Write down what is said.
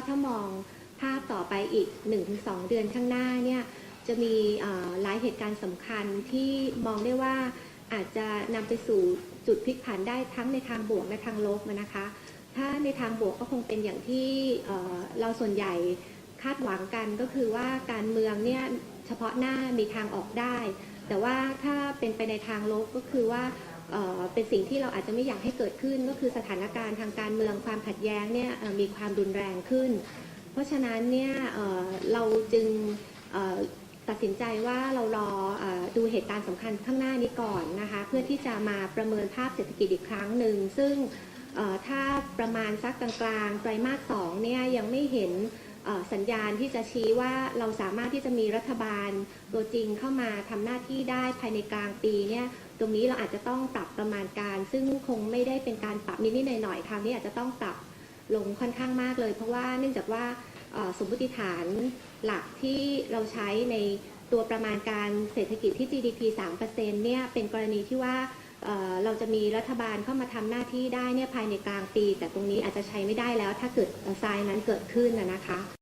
็ถ้ามองภาพต่อไปอีก 1-2 เดือนข้างหน้าเนี่ยจะมีหลายเหตุการณ์สำคัญที่มองได้ว่าอาจจะนำไปสู่จุดพลิกผันได้ทั้งในทางบวกและทางลบนะคะ ถ้าในทางบวกก็คงเป็นอย่างที่เราส่วนใหญ่คาดหวังกันก็คือว่าการเมืองเนี่ยเฉพาะหน้ามีทางออกได้ แต่ว่าถ้าเป็นไปในทางลบก็คือว่า เป็นสิ่งที่เราอาจจะไม่อยากให้เกิดขึ้น ก็คือสถานการณ์ทางการเมืองความขัดแย้งเนี่ยมีความรุนแรงขึ้น เพราะฉะนั้นเนี่ยเเราจึงตัดสินใจว่าเรารออดูเหตุการณ์สำคัญข้างหน้านี้ก่อนนะคะเพื่อที่จะมาประเมินภาพเศรษฐกิจอีกครั้งหนึ่งซึ่งถ้าประมาณสักกลางๆไตรมาสสองเนี่ยยังไม่เห็น สัญญาณที่จะชี้ว่าเราสามารถที่จะมีรัฐบาลตัวจริงเข้ามาทำหน้าที่ได้ภายในกลางปีเนี่ยตรงนี้เราอาจจะต้องปรับประมาณการ ซึ่งคงไม่ได้เป็นการปรับนิดๆหน่อยๆคราวนี้อาจจะต้องปรับลงค่อนข้างมากเลย เพราะว่าเนื่องจากว่าสมมติฐานหลักที่เราใช้ในตัวประมาณการเศรษฐกิจที่ GDP 3%เนี่ยเป็นกรณีที่ว่าเราจะมีรัฐบาลเข้ามาทำหน้าที่ได้เนี่ยภายในกลางปี แต่ตรงนี้อาจจะใช้ไม่ได้แล้วถ้าเกิดทรายนั้นเกิดขึ้นนะคะ